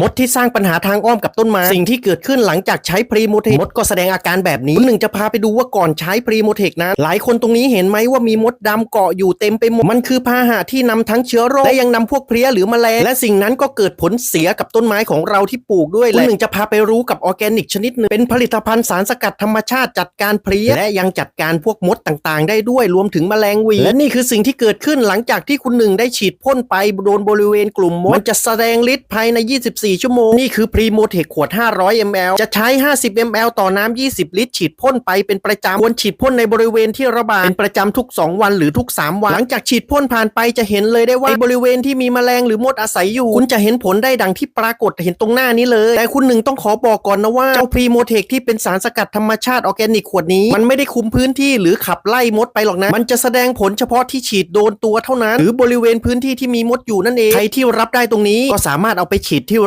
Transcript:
มดที่สร้างปัญหาทางอ้อมกับต้นไม้สิ่งที่เกิดขึ้นหลังจากใช้พรีโมเทคมดก็แสดงอาการแบบนี้คุณหนึ่งจะพาไปดูว่าก่อนใช้พรีโมเทคนั้นหลายคนตรงนี้เห็นไหมว่ามีมดดำเกาะอยู่เต็มไปหมดมันคือพาหะที่นำทั้งเชื้อโรคและยังนำพวกเพลี้ยหรือแมลงและสิ่งนั้นก็เกิดผลเสียกับต้นไม้ของเราที่ปลูกด้วยคุณหนึ่งจะพาไปรู้กับออร์แกนิกชนิดหนึ่งเป็นผลิตภัณฑ์สารสกัดธรรมชาติจัดการเพลี้ยและยังจัดการพวกมดต่างๆ ได้ด้วยรวมถึงแมลงวีและนี่คือสิ่งที่เกิดขึ้นหลังจากที่คุณหนึ่งได้ฉีดพ่นไปโดนบริเวณกลุ่มมดมันจะแสดงฤทธิ์ภายใน24 ชั่วโมง นี่คือพรีโมเทคขวด 500 ml จะใช้ 50 ml ต่อน้ำ 20 ลิตร ฉีดพ่นไปเป็นประจำควรฉีดพ่นในบริเวณที่ระบาดเป็นประจำทุก 2 วันหรือทุก 3 วัน หลังจากฉีดพ่นผ่านไปจะเห็นเลยได้ว่าบริเวณที่มีแมลงหรือมดอาศัยอยู่ คุณจะเห็นผลได้ดังที่ปรากฏเห็นตรงหน้านี้เลย แต่คุณหนึ่งต้องขอบอกก่อนนะว่าเจ้าพรีโมเทคที่เป็นสารสกัดธรรมชาติออร์แกนิกขวดนี้ มันไม่ได้คุมพื้นที่หรือขับไล่มดไปหรอกนะ มันจะแสดงผลเฉพาะที่ฉีดโดนตัวเท่านั้น หรือบริเวณพื้นที่ที่มีมดอยู่นั่นเอง ใครที่รับได้ตรงนี้ก็สามารถเอาไปฉีดที่